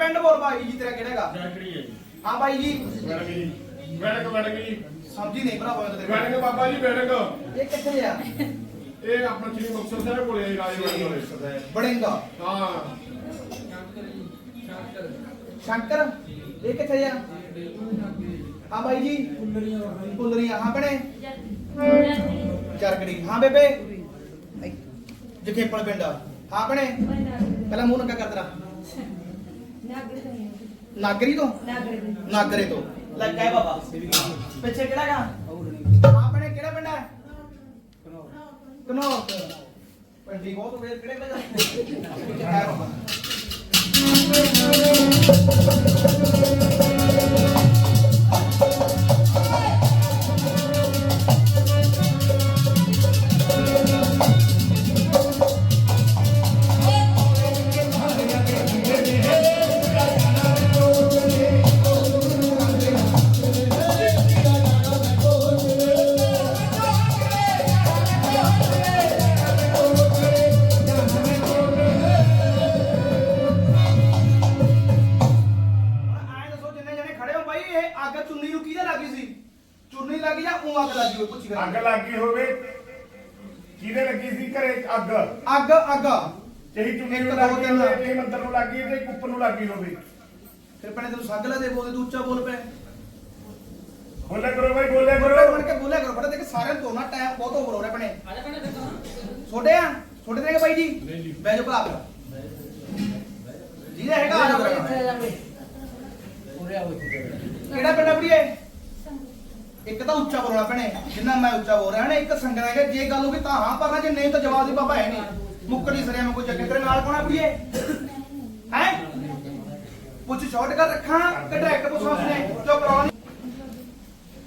ਪਿੰਡ ਬੋਲ ਬਾਈ ਜੀ ਤੇਰਾ ਕਿਹੜਾਗਾ ਜੈਕੜੀ ਹੈ ਜੀ? ਹਾਂ ਬਾਈ ਜੀ। ਵੜ ਗਈ ਵੜਕ ਵੜ ਗਈ ਸਮਝੀ ਨਹੀਂ ਭਰਾ ਬੋਲ ਤੇਰੇ ਵੜਕ ਬਾਬਾ ਜੀ ਵੜਕ। ਇਹ ਕਿੱਥੇ ਆ? ਇਹ ਆਪਣਾ ਸ੍ਰੀ ਮੁਕਤਸਰ ਸਾਹਿਬ ਕੋਲੇ ਆਈ ਰਾਜਵਾੜੀ ਕੋਲੇ ਬੜਿੰਗਾ। ਹਾਂ। ਸ਼ੰਕਰ? ਇਹ ਕਿੱਥੇ ਆ? ਹਾਂ ਬਾਈ ਜੀ। ਕੁੰਦਰੀਆਂ ਹਾਂ ਭੈਣੇ। ਚਰਕੜੀ। ਹਾਂ ਬੇਬੇ। ਜਖੇਪਲ ਪਿੰਡ ਹਾਂ ਭੈਣੇ। ਪਹਿਲਾਂ ਮੂੰਹ ਨੰਗਾ ਕਰ ਤੇਰਾ। ਨਾਗਰੀ ਤੋਂ? ਨਾਗਰੇ ਤੋਂ। ਲੱਗਾ ਹੈ ਬਾਬਾ। ਪਿੱਛੇ ਕਿਹੜਾ ਗਾ? ਭੈਣੇ ਕਿਹੜਾ ਪਿੰਡ ਹੈ? ਕਨੋ ਪੰਡੀ ਬਹੁਤ ਵੇਰ ਕਿਹੜੇ ਪਿੰਡ ਹੈ ਬਾਬਾ ਅੱਗ ਲੱਗੀ ਹੋਵੇ ਕਿਹਦੇ ਲੱਗੀ ਸੀ ਘਰੇ ਅੱਗ। ਅੱਗ ਅੱਗ। ਜਿਹੜੀ ਚੁੰਨੀ ਇੱਕ ਨੂੰ ਦੋ ਲੱਗੀ ਤਿੰਨ। ਹੋਵੇ ਤੇ ਮੰਦਰ ਨੂੰ ਲੱਗੀ ਤੇ ਕੁੱਪ ਨੂੰ ਲੱਗੀ ਹੋਵੇ। ਫਿਰ ਭੈਣੇ ਤੈਨੂੰ ਸੰਗ ਲਾ ਦੇ ਬੋਲਦੇ ਤੂੰ ਉੱਚਾ ਬੋਲ ਪਏ ਬੋਲੇ ਕਰੋ ਬਾਈ ਬੋਲੇ ਬੋਲ ਕਰੋ। ਬਣ ਕੇ ਬੋਲਿਆ ਕਰੋ ਬੜਾ ਦੇਖ ਸਾਰਿਆਂ ਨੂੰ ਦੋਨਾ ਟਾਈਮ ਬਹੁਤ ਓਵਰ ਹੋ ਰਿਹਾ ਭੈਣੇ। ਛੋਟੇ ਆ? ਛੋਟੇ ਨੇ ਬਾਈ ਜੀ? ਨਹੀਂ ਜੀ। ਬਹਿ ਜਾਓ ਭਰਾ। ਜਿਹਦਾ ਹੈਗਾ ਆ ਜਾਓ ਭਰਾ। ਕਿਹੜਾ ਪਿੰਡ ਆਪਣੀਏ ਇੱਕ ਤਾਂ ਉੱਚਾ ਬੋਲਣਾ ਭੈਣੇ, ਜਿੰਨਾ ਮੈਂ ਉੱਚਾ ਬੋਲ ਰਿਹਾ ਨਾ ਇੱਕ ਸੰਗਣਾ ਹੈਗਾ, ਜੇ ਗੱਲ ਹੋ ਤਾਂ ਹਾਂ ਪਰ ਜੇ ਨਹੀਂ ਤਾਂ ਜਵਾਬ ਦੀ ਬਾਬਾ ਹੈ ਨਹੀਂ। ਮੁੱਕੜੀ ਸਰਿਆ ਮੈਂ ਕੋਈ ਚੱਕਰ ਤੇਰੇ ਨਾਲ ਕੋਣਾ ਆਪਣੀਏ ਹੈ? ਪੁੱਛ ਸ਼ਾਰਟ ਕਰ ਰੱਖਾਂ ਕਿ ਡਾਇਰੈਕਟ ਪੁੱਛਣਾ ਉਸਨੇ? ਚੁੱਪ ਰਹੋ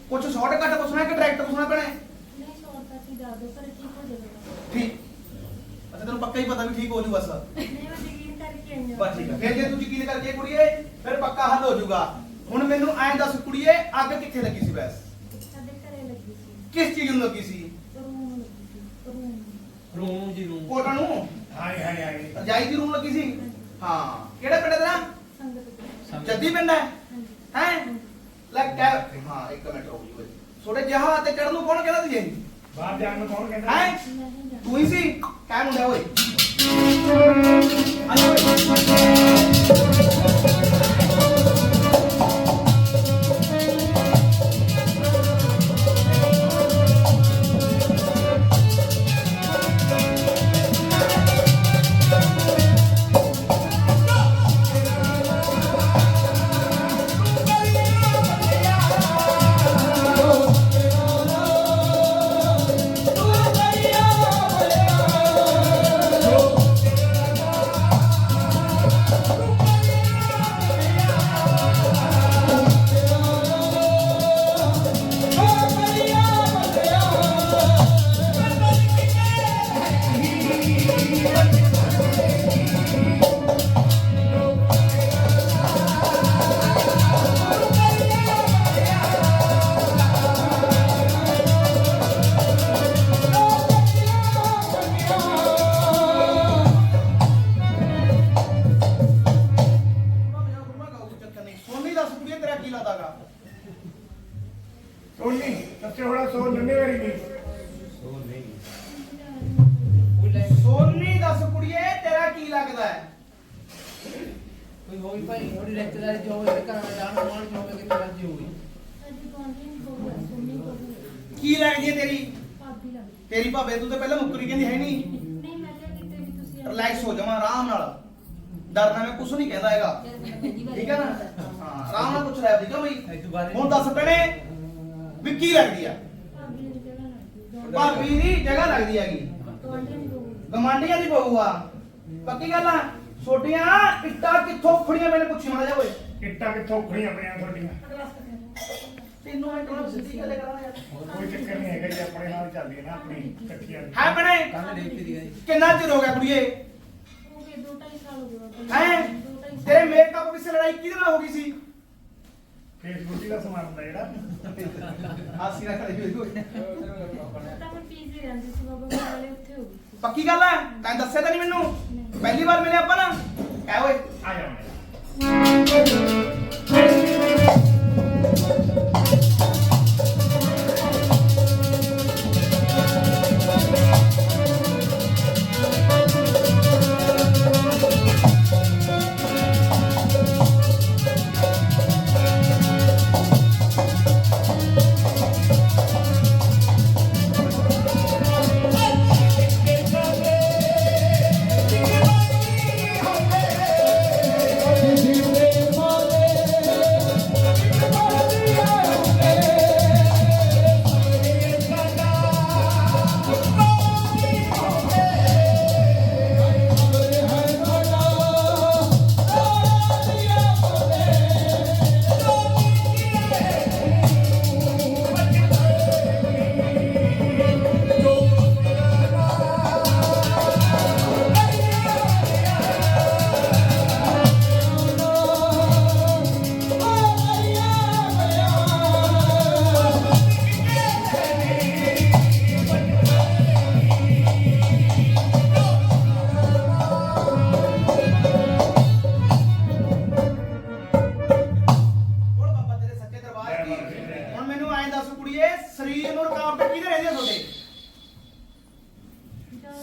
ਪੁੱਛ ਸ਼ਾਰਟ ਕੱਟ ਪੁੱਛਣਾ ਕਿ ਡਾਇਰੈਕਟ ਪੁੱਛਣਾ ਭੈਣੇ? ਠੀਕ। ਅੱਛਾ, ਤੈਨੂੰ ਪੱਕਾ ਹੀ ਪਤਾ ਵੀ ਠੀਕ ਹੋ ਜੂ ਬਸ। ਬਸ ਠੀਕ ਆ। ਫਿਰ ਜੇ ਤੂੰ ਯਕੀਨ ਕਰਕੇ ਕੁੜੀਏ, ਫਿਰ ਪੱਕਾ ਹੱਲ ਹੋ ਜਾਊਗਾ ਹੁਣ ਮੈਨੂੰ ਐਂ ਦੱਸ ਕੁੜੀਏ, ਅੱਗ ਕਿੱਥੇ ਲੱਗੀ ਸੀ ਵੈਸ ਕਿਸ ਚੀਜ਼ ਨੂੰ ਲੱਗੀ ਸੀ? ਰੂਮ ਜੀ ਰੂਮ। ਕੋਟਾਂ ਨੂੰ? ਹਾਏ ਹਾਏ ਹਾਏ ਰਜਾਈ ਦੀ ਰੂਮ ਲੱਗੀ ਸੀ? ਹਾਂ। ਕਿਹੜਾ ਪਿੰਡ ਤੇਰਾ? ਜੱਦੀ ਪਿੰਡ ਹੈ? ਹੈ? ਲੈ ਕਹਿ ਹਾਂ ਇੱਕ ਮਿੰਟ ਰੁਕ ਜੀ ਛੋਟੇ ਜਹਾ ਤੇ ਚੜਨ ਨੂੰ ਕੌਣ ਕਹਿੰਦਾ ਸੀ ਜੀ ਬਾਹਰ ਜਾਣ ਨੂੰ ਕੌਣ ਕਹਿੰਦਾ ਹੈ? ਤੂੰ ਹੀ ਸੀ? ਕਹਿ ਮੁੰਡਾ ਓਏ। ਆ ਜਾ ਓਏ। ਕੀ ਲੱਗਦੀ ਹੈ ਤੇਰੀ? ਤੇਰੀ ਭਾਵੇਂ ਤੂੰ ਤਾਂ ਪਹਿਲਾਂ ਮੁੱਕਰੀ ਕਹਿੰਦੀ ਹੈ ਨਹੀਂ। ਰਿਲੈਕਸ ਹੋ ਜਾਵਾਂ ਆਰਾਮ ਨਾਲ। ਡਰਨਾ ਮੈਂ ਕੁਝ ਨਹੀਂ ਕਹਿੰਦਾ ਹੈਗਾ। ਠੀਕ ਹੈ ਨਾ? ਹਾਂ ਆਰਾਮ ਨਾਲ ਪੁੱਛ ਰਿਹਾ ਠੀਕ ਹੈ ਬਈ। ਹੁਣ ਦੱਸ ਪੈਣੇ ਵੀ ਕੀ ਲੱਗਦੀ ਆ? ਭਾਬੀ ਦੀ ਜਗ੍ਹਾ ਲੱਗਦੀ ਹੈਗੀ। ਗਮਾਂਡੀਆਂ ਦੀ ਬਹੂ ਆ। ਪੱਕੀ ਗੱਲ ਆ? ਛੋਟੀਆਂ ਇੱਟਾਂ ਕਿੱਥੋਂ ਖੜੀਆਂ ਮੈਨੇ ਪੁੱਛੀ ਮਾੜਾ ਜਾ ਓਏ। ਕਿੱਟਾਂ ਕਿੱਥੋਂ ਖੜੀਆਂ ਪਈਆਂ ਤੁਹਾਡੀਆਂ? ਤੈਨੂੰ ਮੈਂ ਕੋਲ ਸਿੱਧੀ ਗੱਲ ਕਰਾਂ ਯਾਰ? ਕੋਈ ਚੱਕਰ ਨਹੀਂ ਹੈਗਾ ਜੀ ਆਪਣੇ ਨਾਲ ਚੱਲਦੀ ਹੈ ਨਾ ਆਪਣੀ ਇਕੱਠੀਆਂ। ਹੈ ਬਣੇ? ਕੱਲ ਦੇਖੀ ਦੀ ਗਈ ਕਿੰਨਾ ਚਿਰ ਹੋ ਗਿਆ ਕੁੜੀਏ? ਹੈ ਤੇਰੇ ਮੇਕਅਪ ਵਿੱਚ ਲੜਾਈ ਕਿਹਦੇ ਨਾਲ ਹੋ ਗਈ ਸੀ? ਫੇਸਬੁੱਕ ਦਾ ਸਮਾਨ ਹੁੰਦਾ ਜਿਹੜਾ। ਹਾਸੀ ਨਾ ਕਰੇ ਹੋਈ। ਤਾਂ ਮੈਂ ਪੀਜੀ ਰਹਿੰਦੀ ਸੀ ਬਾਬਾ ਮੈਂ ਵਾਲੇ ਉੱਥੇ ਹੋ ਗਈ ਪੱਕੀ ਗੱਲ ਹੈ? ਤੈਨੂੰ ਦੱਸਿਆ ਤਾਂ ਨਹੀਂ ਮੈਨੂੰ? ਪਹਿਲੀ ਵਾਰ ਮਿਲੇ ਆਪਾਂ ਨਾ? ਕਹਿ ਓਏ। ਆ ਜਾਉਂਦੇ ਬੋਲ ਐਂ ਦੱਸ ਕੁੜੀਏ ਸਰੀਰ ਨੂੰ ਰਕਾਵਟ ਕਿਹਦੇ ਰਹਿੰਦੀ ਆ ਤੁਹਾਡੇ?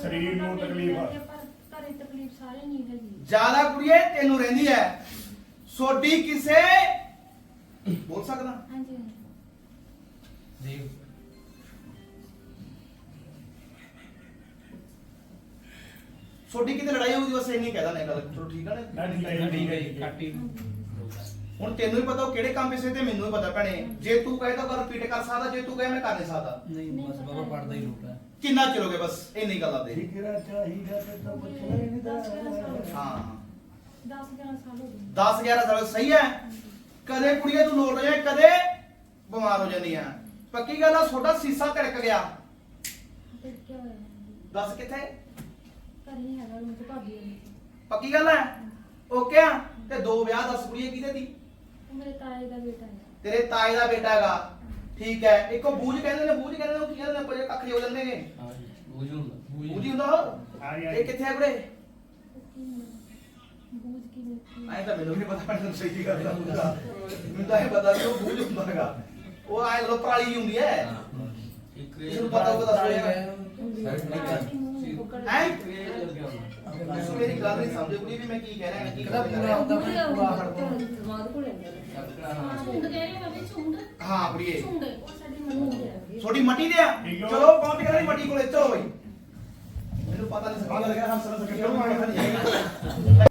ਸਰੀਰ ਨੂੰ ਤਕਲੀਫ ਆ। ਘਰੇ ਤਕਲੀਫ ਸਾਰੇ ਨਹੀਂ ਹੈਗੀ ਜ਼ਿਆਦਾ ਕੁੜੀਏ ਤੈਨੂੰ ਰਹਿੰਦੀ ਐ। ਸੋਡੀ ਕਿਸੇ ਬੋਲ ਸਕਦਾ? ਹਾਂਜੀ ਸੋਡੀ ਕਿਤੇ ਲੜਾਈ ਹੋਊਗੀ ਬਸ ਇੰਨੀ ਕਹਿਦਾ ਨਹੀਂ ਗੱਲ। ਚਲੋ ਠੀਕ ਆ ਨਾ। ਨਾ ਠੀਕ ਹੈ ਠੀਕ ਹੈ ਜੀ ਕਾਟੀ ਹੁਣ ਤੈਨੂੰ ਵੀ ਪਤਾ ਉਹ ਕਿਹੜੇ ਕੰਮ ਪਿੱਛੇ ਤੇ ਮੈਨੂੰ ਵੀ ਪਤਾ ਭੈਣੇ। ਜੇ ਤੂੰ ਕਹੇ ਤਾਂ ਕਰ ਰਿਪੀਟ ਕਰ ਸਕਦਾ ਜੇ ਤੂੰ ਕਹੇ ਮੈਂ ਕਰ ਨਹੀਂ ਸਕਦਾ। ਨਹੀਂ ਬਸ ਬਾਬਾ ਪੜਦਾ ਹੀ ਲੋਟਾ ਕਿੰਨਾ ਚਿਰੋਗੇ ਬਸ ਇੰਨੀ ਗੱਲ ਆ ਦੇ ਠੀਕਰਾ ਚਾਹੀਦਾ ਤੇ ਤਾਂ ਪੁੱਛਣਾ ਹੀ ਨਹੀਂ ਦਾ ਹਾਂ 10 11 ਸਾਲ ਹੋ ਗਏ। 10 11 ਸਾਲ ਸਹੀ ਹੈ। ਕਦੇ ਕੁੜੀਏ ਤੂੰ ਲੋਟ ਜਾਏ ਕਦੇ ਬਿਮਾਰ ਹੋ ਜਾਂਦੀ ਆ। ਪੱਕੀ ਗੱਲ ਆ ਤੁਹਾਡਾ ਸੀਸਾ ਧੜਕ ਗਿਆ। ਕੀ ਹੋਇਆ? ਦੱਸ ਕਿੱਥੇ? ਘਰ ਨਹੀਂ ਹੈਗਾ ਉਹ ਤੇ ਭਾਬੀ ਹੋਣੀ ਪੱਕੀ ਗੱਲ ਹੈ। ਓਕੇ ਆ ਤੇ ਦੋ ਵਿਆਹ ਦੱਸ ਕੁੜੀਏ ਕਿਹਦੇ ਦੀ? ਮੇਰੇ ਤਾਏ ਦਾ ਬੇਟਾ ਹੈ ਤੇਰੇ ਤਾਏ ਦਾ ਬੇਟਾ ਹੈਗਾ ਠੀਕ ਹੈ ਇੱਕੋ ਬੂਝ ਕਹਿੰਦੇ ਨੇ ਬੂਝ ਕਹਿੰਦੇ ਨੇ ਉਹ ਕੀ ਕਹਿੰਦੇ ਨੇ ਪਜੇ ਕੱਖ ਜਿਹੇ ਹੋ ਜਾਂਦੇ ਨੇ ਹਾਂ ਜੀ ਬੂਝ ਹੁੰਦਾ ਬੂਝ ਹੀ ਹੁੰਦਾ ਉਹ ਹਾਂ ਜੀ, ਹਾਂ ਇਹ ਜੀ। ਕਿੱਥੇ ਹੈ ਕੁੜੇ ਉਹ ਕੀ ਬੂਝ ਕੀ ਮਿੱਟੀ ਐਂ ਤਾਂ ਮੈਨੂੰ ਵੀ ਨਹੀਂ ਪਤਾ ਮੈਨੂੰ ਸਹੀ ਗੱਲ ਦਾ ਹੁੰਦਾ ਮੈਨੂੰ ਤਾਂ ਇਹ ਪਤਾ ਵੀ ਉਹ ਬੂਝ ਹੁੰਦਾ ਹੈਗਾ ਉਹ ਐਂ ਲੋ ਪਰਾਲੀ ਜਿਹੀ ਹੁੰਦੀ ਹੈ ਕਿਸੇ ਨੂੰ ਪਤਾ ਹੋਊਗਾ ਦੱਸੋ ਯਾਰ ਹੈਂ? ਤੁਸੀਂ ਮੇਰੀ ਗੱਲ ਨਹੀਂ ਸਮਝੇ ਕੁੜੀ ਵੀ ਮੈਂ ਕੀ ਕਹਿ ਰਿਹਾ ਕੀ ਕਿਹਦਾ ਗੱਲ ਕਰ ਪੂਰਾ ਰਿਹਾ ਹੁੰਦਾ ਪੂਰਾ ਹੜਦਾ ਦਿਮਾਗ ਕੋਲ ਝੁੰਡ ਕਹਿ ਰਹੇ ਮੈਂ ਵੀ ਝੁੰਡ ਹਾਂ ਕੁੜੀਏ ਝੁੰਡ। ਉਹ ਸਾਡੀ ਮੰਮੀ ਹੈ ਛੋਟੀ ਮੱਟੀ ਦੇ ਆ? ਠੀਕ ਆ। ਚਲੋ ਪਹੁੰਚ ਗਏ ਮੱਟੀ ਕੋਲੇ ਚਲੋ ਬਈ। ਮੈਨੂੰ ਪਤਾ ਨਹੀਂ ਸਮਝ ਲੱਗਿਆ ਹੰਸ ਨਾਲ ਸਕਿਆ ਨਹੀਂ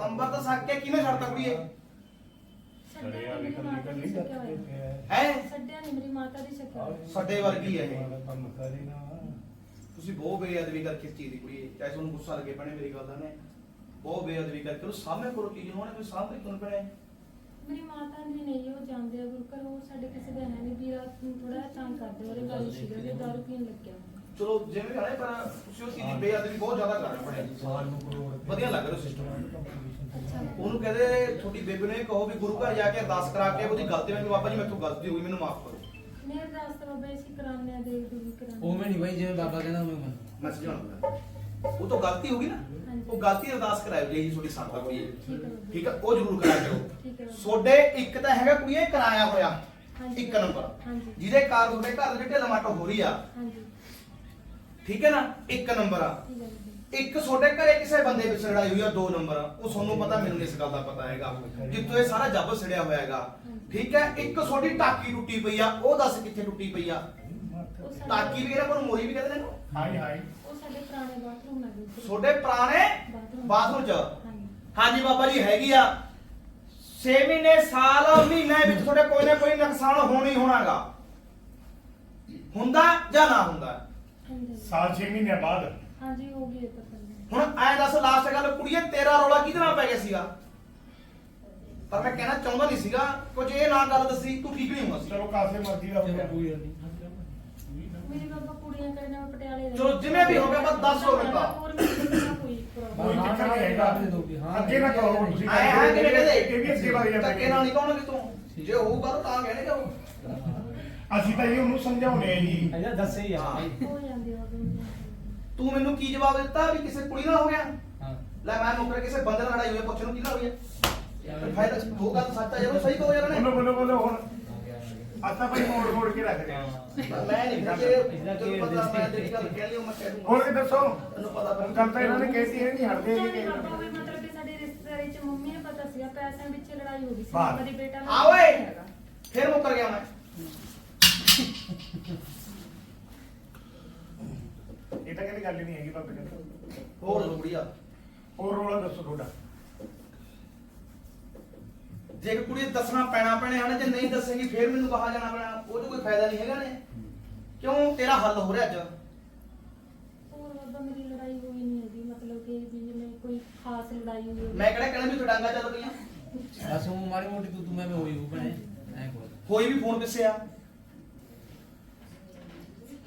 ਅੰਬਰ ਤਾਂ ਸੱਕ ਕੇ ਕਿਵੇਂ ਛੱਡਤਾ ਕੁੜੀਏ? ਛੱਡਿਆ ਨੀ ਮੇਰੀ ਮਾਤਾ ਦੀ ਸ਼ੱਕਿਆ ਹੋਇਆ ਹੈ? ਛੱਡਿਆ ਨਹੀਂ ਮੇਰੀ ਮਾਤਾ ਦੀ ਸ਼ੱਕਿਆ ਹੋਇਆ ਸਾਡੇ ਵਰਗੀ ਹੈ ਇਹ। ਕੰਮ ਕਰੀ ਨਾ। ਤੁਸੀਂ ਬਹੁਤ ਬੇਅਦਬੀ ਕਰਕੇ ਇਸ ਚੀਜ਼ ਦੀ ਕੁੜੀ ਚਾਹੇ ਤੁਹਾਨੂੰ ਗੁੱਸਾ ਲੱਗੇ ਪਣੇ ਮੇਰੀ ਗੱਲ ਦਾ ਨੇ। ਬਹੁਤ ਬੇਅਦਬੀ ਕਰਕੇ ਉਹ ਸਾਹਮਣੇ ਕਰੋ ਚੀਜ਼ ਨੂੰ ਉਹਨੇ ਕੋਈ ਸਾਹਮਣੇ ਕਿਉਂ ਪਣੇ ਮੇਰੀ ਮਾਤਾ ਦੀ ਨਹੀਂ ਉਹ ਜਾਂਦੇ ਆ ਗੁਰੂ ਘਰ ਉਹ ਸਾਡੇ ਕਿਸੇ ਦਾ ਹੈ ਨਹੀਂ ਵੀਰਾ ਥੋੜਾ ਤੰਗ ਕਰਦੇ ਉਹਦੇ ਗੱਲ ਸੀਗਾ ਵੀ ਦਾਰੂ ਪੀਣ ਲੱਗਿਆ। ਚਲੋ ਜਿਵੇਂ ਵੀ ਹਾਲੇ ਪਰ ਤੁਸੀਂ ਉਹ ਚੀਜ਼ ਦੀ ਬੇਅਦਬੀ ਬਹੁਤ ਜ਼ਿਆਦਾ ਕਰ ਰਹੇ ਪਣੇ ਵਧੀਆ ਲੱਗ ਰਿਹਾ ਸਿਸਟਮ ਉਹਨੂੰ ਕਹਿੰਦੇ ਤੁਹਾਡੀ ਬੇਬੇ ਨੇ ਕਹੋ ਵੀ ਗੁਰੂ ਘਰ ਜਾ ਕੇ ਅਰਦਾਸ ਕਰਾ ਕੇ ਉਹਦੀ ਗਲਤੀ ਮੈਂ ਬਾਬਾ ਜੀ ਮੈਥੋਂ ਗਲਤੀ ਹੋ ਗਈ ਮੈਨੂੰ ਮਾਫ ਕਰੋ। ਮੇਰੇ ਅਰਦਾਸ ਤਾਂ ਬਾਬਾ ਅਸੀਂ ਕਰਾਉਂਦੇ ਆ ਦੇਖ ਦੂਗੀ ਕਰਾਉਂਦੇ ਉਵੇਂ ਨਹੀਂ ਬਾਈ ਜਿਵੇਂ ਬਾਬਾ ਕਹਿੰਦਾ ਉਵੇਂ ਮੰਨ ਮੈਂ ਸਮਝਾਉਣਾ ਉਹ ਤਾਂ ਗਲਤੀ ਹੋ ਗਈ ਨਾ। ਉਹ ਗਲਤੀ ਅਰਦਾਸ ਕਰਾਇਓ ਜੀ ਤੁਹਾਡੀ ਸੰਗਤ ਹੋਈ ਹੈ। ਠੀਕ ਹੈ ਉਹ ਜ਼ਰੂਰ ਕਰੋ। ਬਾਬਾ। ਤੁਹਾਡੇ ਇੱਕ ਤਾਂ ਹੈਗਾ ਕੁੜੀਏ ਕਰਾਇਆ ਹੋਇਆ। ਇੱਕ ਨੰਬਰ। ਜਿਹਦੇ ਕਾਰਨ ਤੁਹਾਡੇ ਘਰ ਦੇ ਢਿੱਲ ਮੱਟ ਹੋ ਰਹੀ ਆ। ਠੀਕ ਹੈ ਨਾ ਇੱਕ ਨੰਬਰ ਆ। ਇੱਕ ਤੁਹਾਡੇ ਘਰੇ ਕਿਸੇ ਬੰਦੇ ਵਿੱਚ ਲੜਾਈ ਹੋਈ ਆ ਦੋ ਨੰਬਰ ਉਹ ਤੁਹਾਨੂੰ ਪਤਾ ਮੈਨੂੰ ਇਸ ਗੱਲ ਦਾ ਪਤਾ ਹੈਗਾ। ਜਿੱਥੋਂ ਇਹ ਸਾਰਾ ਜੱਬ ਸੜਿਆ ਹੋਇਆ ਹੈਗਾ। ਠੀਕ ਹੈ ਇੱਕ ਤੁਹਾਡੀ ਟਾਕੀ ਟੁੱਟੀ ਪਈ ਆ ਉਹ ਦੱਸ ਕਿੱਥੇ ਟੁੱਟੀ ਪਈ ਆ। ਉਹ ਸਾਡੇ- ਟਾਕੀ ਵਗੈਰਾ ਪਰ ਮੋਰੀ ਵੀ ਕਹਿੰਦੇ ਨੇ ਇਹਨੂੰ। ਹਾਂ ਜੀ, ਹਾਂ ਜੀ। ਉਹ ਸਾਡੇ ਪੁਰਾਣੇ ਬਾਥਰੂਮ ਨਾਲ। ਤੁਹਾਡੇ ਪੁਰਾਣੇ ਬਾਥਰੂਮ। ਬਾਥਰੂਮ ਚ? ਹਾਂਜੀ। ਹਾਂਜੀ ਬਾਬਾ ਜੀ ਹੈਗੀ ਆ। 6 ਮਹੀਨੇ ਸਾਲ ਮਹੀਨੇ ਵਿੱਚ ਤੁਹਾਡੇ ਕੋਈ ਨਾ ਕੋਈ ਨੁਕਸਾਨ ਹੋਣਾ ਹੀ ਹੋਣਾਗਾ। ਹੁੰਦਾ ਜਾਂ ਨਾ ਹੁੰਦਾ? ਹਾਂਜੀ। ਸਾਲ 6 ਮਹੀਨੇ ਬਾਅਦ। ਹਾਂਜੀ ਹੋ ਗਈ ਇਹ ਪਤਾ ਨਹੀਂ ਹੁਣ ਐ ਦੱਸ ਲਾਸਟ ਗੱਲ ਕੁੜੀਏ ਤੇਰਾ ਰੌਲਾ ਕਿਹਦੇ ਨਾਲ ਪੈ ਗਿਆ ਸੀਗਾ? ਪਰ ਮੈਂ ਕਹਿਣਾ ਚਾਹੁੰਦਾ ਨਹੀਂ ਸੀਗਾ। ਕੁਝ ਇਹ ਨਾ ਗੱਲ ਦੱਸੀ ਤੂੰ ਠੀਕ ਨਹੀਂ ਹੋਣਾ ਸੀ। ਚਲੋ ਕਾਸੇ ਮਰਜ਼ੀ ਦਾ। ਕੋਈ ਗੱਲ ਨਹੀਂ। ਮੇਰੀ ਬਾਬਾ ਕੁੜੀਆਂ ਕਰਨਾ ਮੈਂ ਪਟਿਆਲੇ ਰਹਿੰਦੀ ਚਲੋ ਜਿਵੇਂ ਵੀ ਹੋ ਗਿਆ, ਬਸ ਦੱਸ ਮੈਨੂੰ ਤਾਂ। ਹੋਰ ਮੈਨੂੰ ਕੋਈ ਪ੍ਰੋਬਲਮ ਕੋਈ ਚੱਕਰ ਨਹੀਂ ਹੈਗਾ। ਅੱਗੇ ਨਾ ਕਹੋ ਤੁਸੀਂ ਆਏ ਹਾਂ ਕਿਹੜੇ ਇਹ ਵੀ ਅੱਗੇ ਵਗ ਕਿਹਦੇ ਜਾਂਦਾ ਧੱਕੇ ਨਾਲ ਨਹੀਂ ਕਹੋਗੇ ਤੂੰ। ਜੇ ਹੋਊਗਾ ਤਾਂ ਤਾਂ ਕਹਿਣੇ ਜਾਓ। ਅਸੀਂ ਤਾਂ ਇਹ ਉਹਨੂੰ ਸਮਝਾਉਣੇ ਆ ਜੀ। ਅਜਾ ਦੱਸੇ ਹੀ ਆ। ਭਾਈ ਹੋ ਜਾਂਦੀ ਆ ਉਦੋਂ ਹੀ। ਤੂੰ ਮੈਨੂੰ ਕੀ ਜਵਾਬ ਦਿੱਤਾ ਵੀ ਕਿਸੇ ਕੁੜੀ ਨਾਲ ਹੋ ਗਿਆ? ਹਾਂ। ਲੈ ਮੈਂ ਮੁੱਕਰ ਕਿਸੇ ਬੰਦੇ ਨਾਲ ਲੜਾਈ ਹੋਈ ਪੁੱਛ ਨੂੰ ਕੀ ਨਾਲ ਹੋਈ ਹੈ ਫਿਰ ਫਾਇਦਾ ਉਹ ਗੱਲ ਸੱਚ ਆ ਜਦੋਂ ਸਹੀ ਕਹੋ ਯਾਰ ਬੋਲੋ ਨੇ ਬੋਲੋ ਬੋਲੋ ਹੁਣ। ਆਪਾਂ ਭਾਈ ਮੋੜ ਮੋੜ ਕੇ ਰੱਖਦੇ ਆ। ਮੈਂ ਨਹੀਂ ਫਿਰ ਜੇ ਤੈਨੂੰ ਪਤਾ ਮੈਂ ਜਿਹੜੀ ਗੱਲ ਕਹਿ ਲਈ ਉਹ ਮੈਂ ਕਹਿ ਦੂੰਗਾ। ਹੋਰ ਕੀ ਦੱਸੋ। ਤੈਨੂੰ ਪਤਾ ਫਿਰ। ਗੱਲ ਤਾਂ ਇਹਨਾਂ ਨੇ ਕਹਿਤੀ ਇਹ ਨਹੀਂ ਹਟਦੇ ਚਾਹੇ ਜੀ ਨਹੀਂ ਹਟਦਾ ਹੋਵੇ, ਮਤਲਬ ਕਿ ਸਾਡੇ ਰਿਸ਼ਤੇਦਾਰੀ ਚ ਮੰਮੀ ਨੂੰ ਪਤਾ ਸੀਗਾ ਪੈਸਿਆਂ ਵਿੱਚ ਲੜਾਈ ਹੋ ਗਈ ਸੀ ਬਾਹਰ। ਮੇਰੇ ਬੇਟਾ ਆ ਓਏ! ਫਿਰ ਮੁੱਕਰ ਗਿਆ ਮੈਂ। ਇਹ ਤਾਂ ਕਹਿੰਦੀ ਗੱਲ ਹੀ ਨਹੀਂ ਹੈਗੀ ਬਾਬੇ ਕਹਿੰਦੇ ਹੋਰ ਲੋੜੀਆ ਹੋਰ ਰੋਲਾ ਦੱਸੋ ਤੁਹਾਡਾ। ਜੇ ਕੁੜੀ ਦੱਸਣਾ ਪੈਣਾ ਪੈਣੇ ਹਨ ਜੇ ਨਹੀਂ ਦੱਸੇਗੀ ਫਿਰ ਮੈਨੂੰ ਕਹਾ ਜਾਣਾ ਪੈਣਾ। ਉਹ 'ਚ ਕੋਈ ਫਾਇਦਾ ਨਹੀਂ ਹੈਗਾ ਨੇ। ਕਿਉਂ? ਤੇਰਾ ਹੱਲ ਹੋ ਰਿਹਾ ਅੱਜ। ਹੋਰ ਬਾਬਾ ਮੇਰੀ ਲੜਾਈ ਹੋਈ ਨਹੀਂ ਹੈਗੀ। ਮਤਲਬ ਕਿ ਵੀ ਜਿਵੇਂ ਕੋਈ ਖਾਸ ਲੜਾਈ ਹੋਈ ਹੋਵੇ। ਮੈਂ ਕਿਹੜਾ ਕਹਿਣਾ ਵੀ ਤੜਾਂਗਾ ਚੱਲ ਪਈਆਂ। ਬਸ ਉਹ ਮਾੜੀ ਮੋਟੀ ਤੂੰ ਤੂੰ ਮੈਂ ਮੈਂ ਹੋਈ ਹੂੰ ਭੈਣੇ। ਐ ਕੋਲ ਕੋਈ ਵੀ ਫੋਨ ਪਿੱਛੇ ਆ?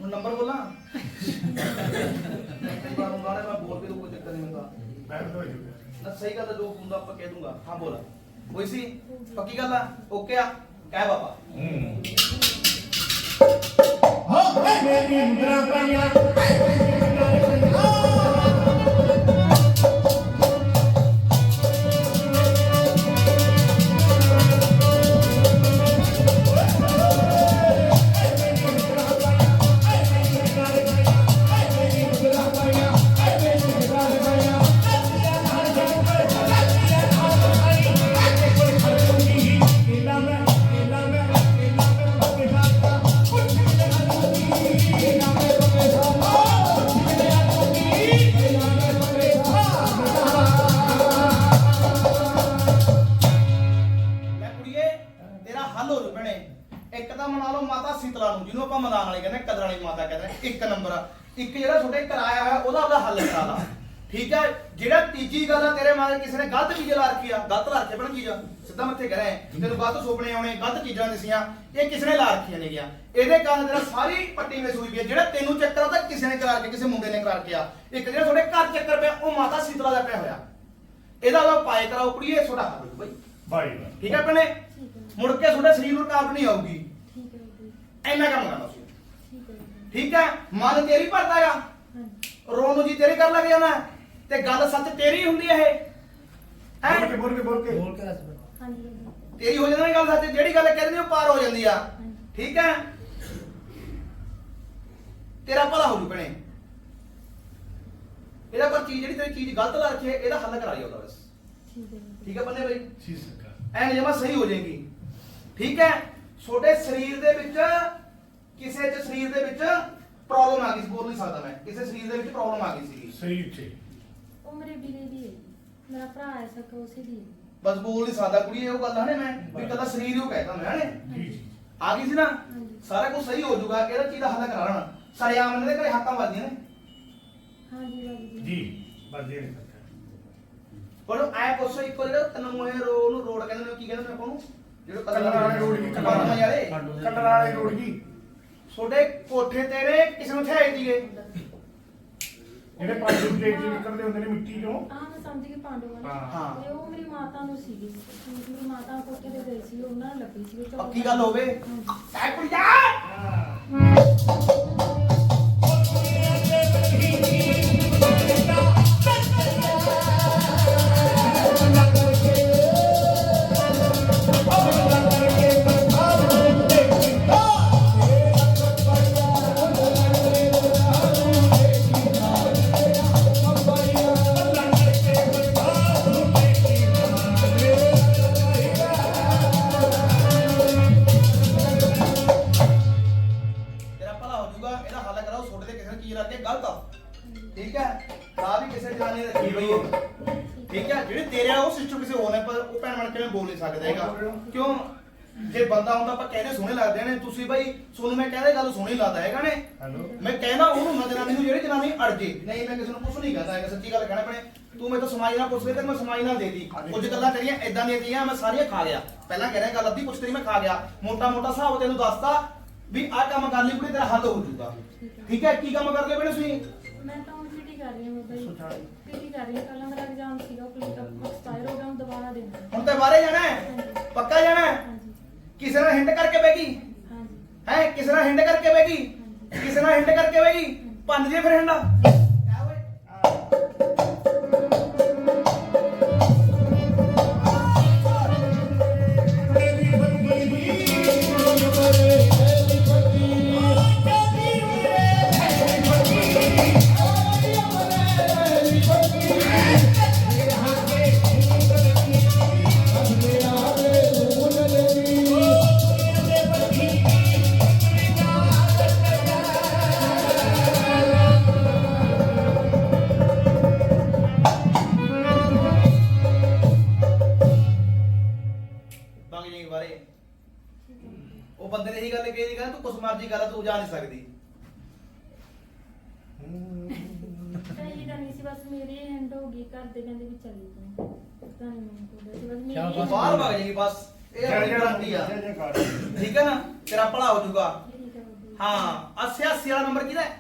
ਹੁਣ ਨੰਬਰ ਬੋਲਾਂ? ਮੈਂ ਬੋਲ ਕੇ ਕੋਈ ਚੱਕਰ ਨਹੀਂ ਹੁੰਦਾ ਤਾਂ ਨਾ ਸਹੀ ਗੱਲ ਹੈ ਜੋ ਹੁੰਦਾ ਆਪਾਂ ਕਹਿ ਦੂੰਗਾ। ਹਾਂ ਬੋਲ। ਹੋਈ ਸੀ? ਪੱਕੀ ਗੱਲ ਆ? ਓਕੇ ਆ? ਕਹਿ ਬਾਬਾ। ਹੋ। ਮੇਰੀ ਮੁੰਦਰਾ ਪਾਈਆਂ ਕਹਿ ਰਹੇ ਤੈਨੂੰ ਗਲਤ ਸੁਪਨੇ ਆਉਣੇ ਗਲਤ ਚੀਜ਼ਾਂ ਦਿਸੀਆਂ। ਇਹ ਕਿਸੇ ਨੇ ਲਾ ਰੱਖੀਆਂ ਨੇ ਗਿਆ ਇਹਦੇ ਕਾਰਨ ਤੇਰਾ ਸਾਰੀ ਪੱਟੀ ਵਿੱਚ ਹੋਈ ਪਈ ਆ ਜਿਹੜਾ ਤੈਨੂੰ ਚੱਕਰ ਆ ਤਾਂ ਕਿਸੇ ਨੇ ਕਰਾ ਕੇ ਕਿਸੇ ਮੁੰਡੇ ਨੇ ਕਰਾ ਕੇ ਆ। ਇੱਕ ਜਿਹੜਾ ਤੁਹਾਡੇ ਘਰ ਚੱਕਰ ਪਿਆ ਉਹ ਮਾਤਾ ਸੀਤਲਾ ਦਾ ਪਿਆ ਹੋਇਆ। ਇਹਦਾ ਉਹਦਾ ਪਾਏ ਕਰਾਓ ਕੁੜੀਏ ਤੁਹਾਡਾ ਹੱਲ ਹੋ ਜੂ ਬਾਈ ਬਾਈ। ਠੀਕ ਹੈ ਭੈਣੇ? ਮੁੜ ਕੇ ਤੁਹਾਡੇ ਸਰੀਰ ਨੂੰ ਰੁਕਾਵਟ ਨਹੀਂ ਆਊਗੀ। ਠੀਕ ਹੈ ਜੀ, ਐਨਾ ਕੰਮ ਕਰਨਾ ਸੀ ਠੀਕ ਹੈ? ਬਾਬਾ ਜੀ। ਠੀਕ ਹੈ ਮਨ ਤੇਰੀ ਭਰਦਾ ਆ। ਹਾਂਜੀ ਰੋਣ ਨੂੰ ਜੀ ਤੇਰੀ ਕਰ ਲੱਗ ਜਾਂਦਾ। ਤੇ ਗੱਲ ਸੱਚ ਤੇਰੀ ਹੁੰਦੀ ਹੈ ਇਹ। ਬੋਲ ਕੇ ਹੈ ਬੋਲ ਕੇ ਬੋਲ ਕੇ। ਬੋਲ ਕੇ ਦੱਸ। ਹਾਂਜੀ। ਤੇਰੀ ਹੋ ਜਾਂਦੀ ਗੱਲ ਸੱਚ ਜਿਹੜੀ ਗੱਲ ਕਹਿੰਦੇ ਨੇ ਉਹ ਪਾਰ ਹੋ ਜਾਂਦੀ ਆ। ਠੀਕ ਹੈ? ਤੇਰਾ ਭਲਾ ਹੋ ਜੂ ਭੈਣੇ। ਇਹਦਾ ਪਰ ਚੀਜ਼ ਜਿਹੜੀ ਤੇਰੀ ਚੀਜ਼ ਗਲਤ ਲਾ ਰੱਖੀ ਹੈ ਇਹਦਾ ਹੱਲ ਕਰਾਈ ਉਹਦਾ ਬਸ। ਠੀਕ ਹੈ ਬਾਬਾ ਜੀ। ਠੀਕ ਹੈ ਬੰਦੇ ਬਈ? ਸੀ ਸਰਕਾਰ। ਐਨ ਜਮਾ ਸਹੀ ਹੋ ਜਾਏਗੀ। ਠੀਕ ਹੈ? ਤੁਹਾਡੇ ਸਰੀਰ ਦੇ ਵਿੱਚ ਕਿਸੇ ਚ ਸਰੀਰ ਦੇ ਵਿੱਚ ਪ੍ਰੋਬਲਮ ਆ ਗਈ ਸੀ ਬੋਲ ਨਹੀਂ ਸਕਦਾ ਮੈਂ। ਕਿਸੇ ਸਰੀਰ ਦੇ ਵਿੱਚ ਪ੍ਰੋਬਲਮ ਆ ਗਈ ਸੀ ਸਰੀਰ 'ਚ ਉਹ ਮੇਰੇ ਵੀਰੇ ਦੀ ਹੈ ਜੀ। ਮੇਰਾ ਭਰਾ ਹੈ ਸਕਾ ਉਸੇ ਦੀ ਹੈ। ਬਸ ਬੋਲ ਨਹੀਂ ਸਕਦਾ ਕੁੜੀ ਇਹ ਉਹ ਗੱਲ ਆ ਨੇ ਮੈਂ। ਵੀ ਕੱਲਾ ਸਰੀਰ ਹੀ ਉਹ ਕਹਿਤਾ ਮੈਂ ਨੇ ਜੀ ਆ ਗਈ ਸੀ ਨਾ ਸਾਰਾ ਕੁਝ ਸਹੀ ਹੋ ਜਾਊਗਾ ਇਹਦਾ ਚੀਜ਼ ਦਾ ਹੱਲ ਕਰਾ ਲੈਣਾ। ਸਰਿਆਮ ਇਹਨਾਂ ਦੇ ਘਰੇ ਹੱਕਾਂ ਵੱਜਦੀਆਂ ਨੇ। ਹਾਂਜੀ ਬਾਬਾ ਜੀ ਇਹ ਨਹੀਂ ਸਰਕਾਰ ਪਰ ਐ ਪੁੱਛੋ ਇੱਕੋ ਜਿਹੜਾ ਤੈਨੂੰ ਇਹ ਰੋ ਨੂੰ ਰੋਡ ਕਹਿੰਦੇ ਨੇ ਕੀ ਕਹਿੰਦੇ ਨੇ ਆਪਾਂ ਨੂੰ? ਜਿਹੜੇ ਕਲਰ ਵਾਲੇ ਰੋਡ ਜੀ ਕਲਰ ਵਾਲੇ। ਕਲਰ ਵਾਲੇ ਰੋਡ ਜੀ ਤੁਹਾਡੇ ਕੋਠੇ ਤੇਰੇ ਕਿਸੇ ਨੂੰ ਥਿਆਏ ਦੀਏ ਜਿਹੜੇ ਪਾਣੀ ਦੇ ਵਿੱਚ ਨਿਕਲਦੇ ਹੁੰਦੇ ਨੇ ਮਿੱਟੀ ਚੋਂ। ਸਮਝ ਗਈ ਪਾਂਡੂ ਵਾਲੀ ਹਾਂ। ਹਾਂ। ਤੇ ਉਹ ਮੇਰੀ ਮਾਤਾ ਨੂੰ ਸੀਗੀ ਮੇਰੀ ਮਾਤਾ ਕੋਠੇ ਤੇ ਗਈ ਸੀ ਉਹਨਾਂ ਨੂੰ ਲੱਗੀ ਸੀ ਪੱਕੀ ਗੱਲ ਹੋਵੇ। ਐ ਕੁੜੀਆ ਆਪਾਂ ਕਹਿੰਦੇ ਸੋਹਣੇ ਲੱਗਦੇ ਨੇ ਤੁਸੀਂ ਬਾਈ ਤੁਹਾਨੂੰ ਮੈਂ ਕਹਿੰਦੇ ਗੱਲ ਸੋਹਣੀ ਲੱਗਦਾ ਹੈਗਾ ਨੇ? ਹੈਲੋ ਮੈਂ ਕਹਿੰਦਾ ਉਹਨੂੰ ਨਾ ਜਨਾਨੀ ਨੂੰ ਜਿਹੜੀ ਜਨਾਨੀ ਅੜ ਜੇ। ਨਹੀਂ ਮੈਂ ਕਿਸੇ ਨੂੰ ਕੁਝ ਨਹੀਂ ਕਹਿੰਦਾ ਹੈਗਾ ਸੱਚੀ ਗੱਲ ਕਹਿਣਾ ਪਣੇ ਤੂੰ ਤੋਂ ਸਮਾਈ ਨਾਲ ਪੁੱਛ ਤੇ ਮੈਂ ਸਮਾਈ ਨਾਲ ਦੇ ਦੀ। ਕੁਝ ਗੱਲਾਂ ਤੇਰੀਆਂ ਇਦਾਂ ਦੀਆਂ ਤੀਆਂ ਮੈਂ ਸਾਰੀਆਂ ਖਾ ਗਿਆ ਪਹਿਲਾਂ ਕਹਿ ਰਿਹਾ ਗੱਲ ਅੱਧੀ ਪੁੱਛ ਤੇਰੀ ਮੈਂ ਖਾ ਗਿਆ। ਮੋਟਾ ਮੋਟਾ ਹਿਸਾਬ ਤੈਨੂੰ ਦੱਸਤਾ ਵੀ ਆਹ ਕੰਮ ਕਰ ਲਈ ਕੁੜੀ ਤੇਰਾ ਹੱਲ ਹੋ ਜਾਊਗਾ। ਠੀਕ ਹੈ ਕੀ ਕੰਮ ਕਰਦੇ ਬਣੇ ਤੁਸੀਂ? ਮੈਂ ਤਾਂ ਹੁਣ ਪੀਟੀ ਕਰ ਰਹੀ ਹਾਂ ਬਾਬਾ ਜੀ ਪੀਟੀ ਕਰ ਰਹੀ ਹਾਂ ਕੱਲ੍ਹ ਮੇਰਾ ਐਗਜ਼ਾਮ ਸੀਗਾ ਉਹ ਪੁਲਿਸ ਦਾ ਐਕਸਪਾਇਰ ਹੋ ਗਿਆ ਹੁਣ ਦੁਬਾਰਾ ਦੇਣਾ। ਹੁਣ ਤੇ ਬਾਹਰੇ ਜਾਣਾ ਹੈ? ਪੱਕਾ ਜਾਣਾ ਹੈ? ਕਿਸੇ ਨਾਲ ਹਿੰਡ ਕਰਕੇ ਬੈਗੀ ਹਾਂਜੀ। ਹੈ? ਕਿਸੇ ਨਾਲ ਹਿੰਡ ਕਰਕੇ ਬੈਗੀ ਹਾਂਜੀ। ਕਿਸੇ ਨਾਲ ਹਿੰਡ ਕਰਕੇ ਬੈਗੀ ਪੰਜ ਜੇ ਫਿਰ ਹਿੰਡਾ। ਬੰਦੇ ਨੇ ਇਹੀ ਗੱਲ ਕਹੀ ਕਹਿੰਦਾ ਤੂੰ ਕੁਛ ਮਰਜ਼ੀ ਕਰ ਤੂੰ ਜਾ ਨਹੀਂ ਸਕਦੀ। ਚਾਹੀਦੀ ਤਾਂ ਨਹੀਂ ਸੀ ਬਸ ਮੇਰੀ ਐਂਡ ਹੋ ਗਈ ਘਰ ਦੇ ਕਹਿੰਦੇ ਵੀ ਚੱਲੀ ਤੂੰ। ਤਾਂ ਨਹੀਂ ਮੈਨੂੰ ਕੋਈ ਸੀ ਬਸ ਮੇਰੀ ਚੱਲ ਤੂੰ end ਬਾਹਰ ਹੋ ਵਗ ਗਈ। ਜਾਏਗੀ ਬਸ। ਇਹ ਜੈ ਆਪਣੀ ਜੈ ਗਰੰਟੀ ਆ। ਜੈ ਜੈ ਕਾਰ। ਠੀਕ ਹੈ ਨਾ? ਤੇਰਾ ਭਲਾ ਹੋ ਜਾਊਗਾ। ਹੈ ਬਾਬਾ ਜੀ। ਹਾਂ 88 ਵਾਲਾ ਨੰਬਰ ਕਿਹਦਾ ਹੈ?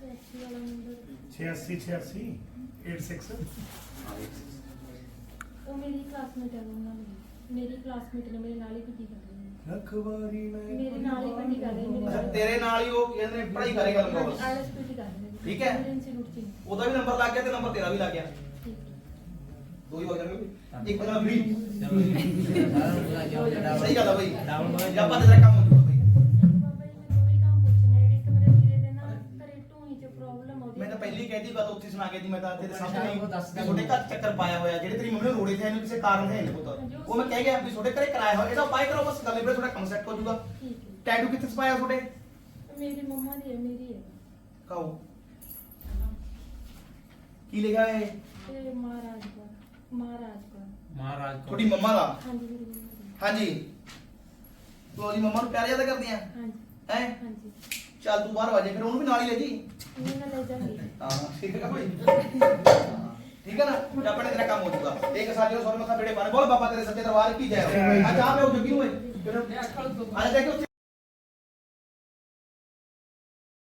ਸੈਕਸੀ ਵਾਲਾ ਨੰਬਰ 86 86 86 ਉਹ ਮੇਰੀ ਕਲਾਸਮੇਟ ਹੈ ਉਹਨਾਂ ਦੀ। ਮੇਰੀ ਕਲਾਸਮੇਟ ਨੇ ਮੇਰੇ ਨਾਲ ਹੀ ਪੀਟੀ ਕਰ ਰਹੀ ਹੈ ਅਖਬਾਰੀ ਮੈਂ ਮੇਰੇ ਨਾਲ ਹੀ ਪੀਟੀ ਕਰ ਰਹੀ ਹੈ ਮੇਰੇ ਅੱਛਾ ਨਾਲ ਤੇਰੇ ਨਾਲ ਹੀ ਉਹ ਕਹਿੰਦੇ ਪੜ੍ਹਾਈ ਕਰੇਗਾ ਲੰਗਾ ਬਸ ਆਈਐਲਟਸ ਪੀਟੀ ਕਰ ਰਹੀ ਠੀਕ ਹੈ। ਇੰਸਟੀਚਿਊਟ ਚ ਹੀ। ਉਹਦਾ ਵੀ ਨੰਬਰ ਲੱਗ ਗਿਆ ਤੇ ਨੰਬਰ ਤੇਰਾ ਵੀ ਲੱਗ ਗਿਆ। ਠੀਕ ਹੈ। ਦੋ ਹੀ ਹੋ ਜਾਣਗੇ ਇੱਕ ਦਾ ਫ੍ਰੀ ਸਾਰਾ ਸਹੀ ਗੱਲ ਆ ਬਈ। ਜਾਂ ਆਪਾਂ ਤੇਰਾ ਕੰਮ ਕੇ ਦੀ ਮੈਂ ਤਾਂ ਤੇਰੇ ਸਾਹਮਣੇ ਉਹ ਨਹੀਂ ਦੱਸ ਦੇ। ਤੁਹਾਡੇ ਘਰ ਚੱਕਰ ਪਾਇਆ ਹੋਇਆ ਜਿਹੜੇ ਤੇਰੀ ਮੰਮੀ ਨੂੰ ਰੋੜੇ ਤੇ ਇਹਨੂੰ ਕਿਸੇ ਕਾਰਨ ਹੈ ਨਹੀਂ ਪੁੱਤ। ਉਹ ਮੈਂ ਕਹਿ ਗਿਆ ਵੀ ਤੁਹਾਡੇ ਘਰੇ ਕਰਾਇਆ ਹੋਇਆ ਇਹਦਾ ਉਪਾਅ ਕਰੋ ਬਸ ਗੱਲ ਇਹ ਤੁਹਾਡਾ ਕੰਮ ਸੈੱਟ ਹੋ ਜਾਊਗਾ। ਠੀਕ ਹੈ। ਟੈਟੂ ਕਿੱਥੇ ਸਪਾਇਆ ਤੁਹਾਡੇ? ਮੇਰੀ ਮੰਮਾ ਦੀ ਹੈ ਮੇਰੀ ਹੈ। ਕਾਓ ਕੀ ਲਿਖਿਆ ਹੈ ਤੇ ਮਹਾਰਾਜ ਕੌਰ ਮਹਾਰਾਜ ਕੌਰ ਮਹਾਰਾਜ ਤੁਹਾਡੀ ਮੰਮਾ ਦਾ? ਹਾਂਜੀ ਮੇਰੀ ਮੰਮਾ ਦੀ। ਹਾਂਜੀ। ਤੂੰ ਉਹਦੀ ਮੰਮਾ ਨੂੰ ਪਿਆਰ ਜ਼ਿਆਦਾ ਕਰਦੀ ਆ ਹਾਂਜੀ। ਹੈ? ਹਾਂਜੀ। ਚੱਲ ਤੂੰ ਬਾਹਰ ਵਾਜੇ ਫਿਰ ਉਹਨੂੰ ਵੀ ਨਾਲ ਹੀ ਲੈ ਜੀ ਉਹਨਾਂ ਨਾਲ ਲੈ ਜਾਵਾਂਗੀ। ਹਾਂ ਠੀਕ ਹੈ ਭਾਈ। ਠੀਕ ਹੈ ਨਾ? ਤੇ ਆਪਣੇ ਤੇਰਾ ਕੰਮ ਹੋ ਜਾਊਗਾ। ਇੱਕ ਸਾਡੀ ਨੂੰ ਸੋਨ ਮੱਥਾ ਬੇੜੇ ਬਣ ਬੋਲ ਬਾਬਾ ਤੇਰੇ ਸੱਚੇ ਦਰਬਾਰ ਕੀ ਜੈ ਹੋ ਆ ਜਾ ਮੈਂ ਉਹ ਜੱਗੀ ਹੋਏ ਆ ਜਾ ਦੇਖੋ